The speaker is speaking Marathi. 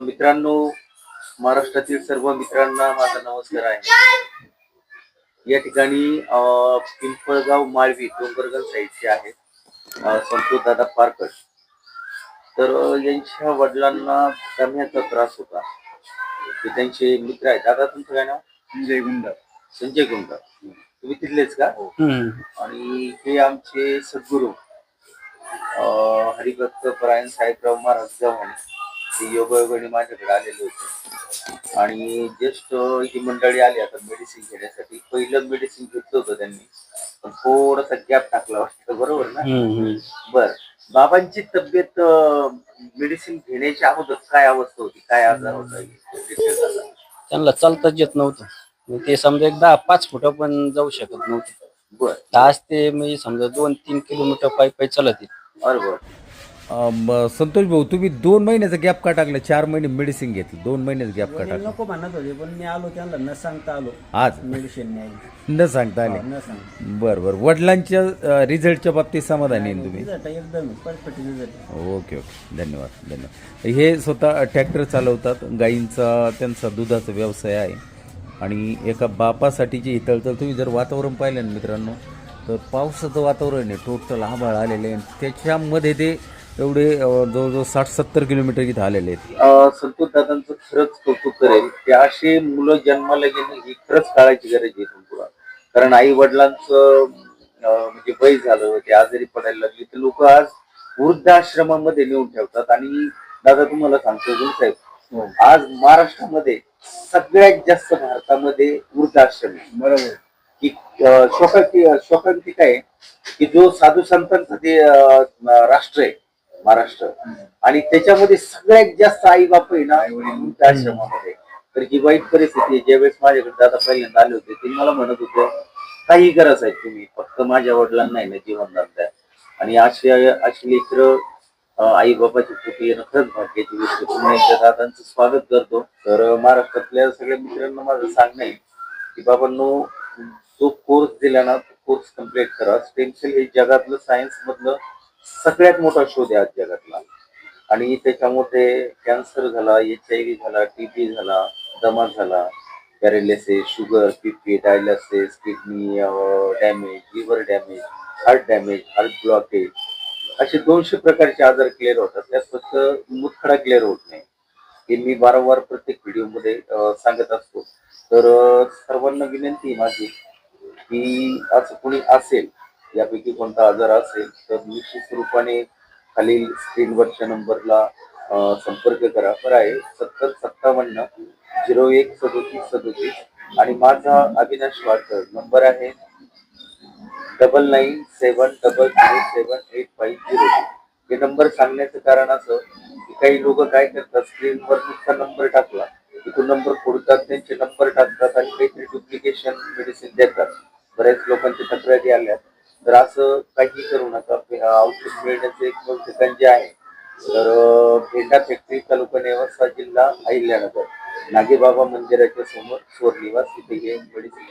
मित्रांनो महाराष्ट्रातील सर्व मित्रांना माझा नमस्कार आहे. या ठिकाणी पिंपळगाव माळवी डोंगरगड साईडचे आहेत संतोष दादा पारकर. तर यांच्या वडिलांना दम्याचा त्रास होता. ते त्यांचे मित्र आहेत. दादा तुमचं काय नाव? संजय गुंड संजय गुंड तुम्ही तिथलेच का? आणि हे आमचे सद्गुरू हरिभक्त परायण साहेबराव महाराज गव्हाणे ते योगायोगाने माझ्याकडे आलेले होते. आणि जस्ट ही मंडळी आली आता मेडिसिन घेण्यासाठी. पहिलं मेडिसिन घेतलं होतं त्यांनी. पण थोडासा गॅप टाकला वाटतं बरोबर ना? बर. बाबांची तब्येत मेडिसिन घेण्याच्या अगोदर काय अवस्था होती? काय आजार होता? त्यांना चालताच येत नव्हतं. ते समजा एक दहा पाच फुट पण जाऊ शकत नव्हते. बर. आज ते मी समजा दोन तीन किलोमीटर पायी पायी चालत आहेत. संतोष भाऊ तुम्ही दोन महिन्याचा गॅप का टाकला? चार महिने मेडिसिन घेतलं. दोन महिन्याचा गॅप का वडील टाकला? नको म्हणत होते पण मी आलो त्यांना न सांगता आलो. आज? मेडिसिन न्यायला. न सांगता आले. न सांगता. बर बर. वडिलांच्या रिझल्टच्या बाबतीत समाधानी आहे तुम्ही? रिझल्ट एकदम परफेक्ट रिझल्ट ओके ओके. धन्यवाद धन्यवाद. हे स्वतः ट्रॅक्टर चालवतात. गायींचा त्यांचा दुधाचा व्यवसाय आहे. आणि एका बापासाठी जे तळतळ तुम्ही जर वातावरण पाहिलं ना मित्रांनो तर पावसाचं वातावरण आहे. टोटल आभाळ आलेले आहे. त्याच्यामध्ये ते एवढे जवळजवळ साठ सत्तर किलोमीटर इथं आलेले आहेत. संतोष दादांचं खरंच कौतुक करेल की असे मुलं जन्माला घेणं ही खरंच काळाची गरज आहे तुमच्या कारण आई वडिलांचं म्हणजे वय झालं ते आजारी पडायला लागली. तर लोक आज वृद्धाश्रमामध्ये नेऊन ठेवतात. आणि दादा तुम्हाला सांगतो साहेब आज महाराष्ट्रामध्ये सगळ्यात जास्त भारतामध्ये वृद्धाश्रम आहे. बरोबर. की शोकांती शोकांती काय आहे, की जो साधू संतांचा ते राष्ट्र आहे. महाराष्ट्र. आणि त्याच्यामध्ये सगळ्यात जास्त आई बाप आहे ना वृद्धाश्रमामध्ये तर ही वाईट परिस्थिती आहे. ज्यावेळेस माझ्याकडे दादा पहिल्यांदा आले होते ते मला म्हणत होते काही गरज आहे तुम्ही फक्त माझ्या वडिलांना आहे ना जीवनदान द्या आणि अशी अशी लेकर आई बाबाची पोटी येणं खरंच भाग्याची गोष्ट. पुन्हा एकदा दादांचं स्वागत करतो. तर महाराष्ट्रातल्या सगळ्या मित्रांना माझं सांगणं आहे की बाबांनो जो कोर्स दिला ना तो कोर्स कंप्लीट करा. स्टेम सेल हे जगातलं सायन्स मधलं सगळ्यात मोठा शोध आहे आज जगातला. आणि त्याच्यामध्ये कॅन्सर झाला एच आय व्ही झाला टीबी झाला दमा झाला paralysis sugar BP dialysis kidney damage liver damage heart damage heart blockage असे दोनशे प्रकारचे आजार क्लिअर होतात. त्यात फक्त मुतखडा क्लिअर होत नाही. हे मी वारंवार प्रत्येक व्हिडिओमध्ये सांगत असतो. तर सर्वांना विनंती माझी की असं कोणी असेल यापैकी कोणता आजार असेल तर निश्चित रूपाने खालील स्क्रीनवरच्या नंबरला संपर्क करा. बरं आहे. सत्तर सत्तावन्न झिरो एक सदोतीस सदोतीस आणि माझा अविनाश वाडकर. नंबर आहे double nine seven double zero seven eight five zero हे नंबर सांगण्याचं कारण असं की काही लोक काय करतात स्क्रीनवर नुसता नंबर टाकला तिथून नंबर फोडतात त्यांचे नंबर टाकतात आणि काहीतरी डुप्लिकेशन मेडिसिन देतात. बऱ्याच लोकांच्या तक्रारी आल्यात. तर असं काही करू नका. औषध मिळण्याचं एक दोन ठिकाण जे आहे. तर भेंडा फॅक्टरी तालुका नेवासा जिल्हा अहिल्यानगर. नागेबाबा मंदिराच्या समोर स्वरनिवास इथे हे मेडिसिन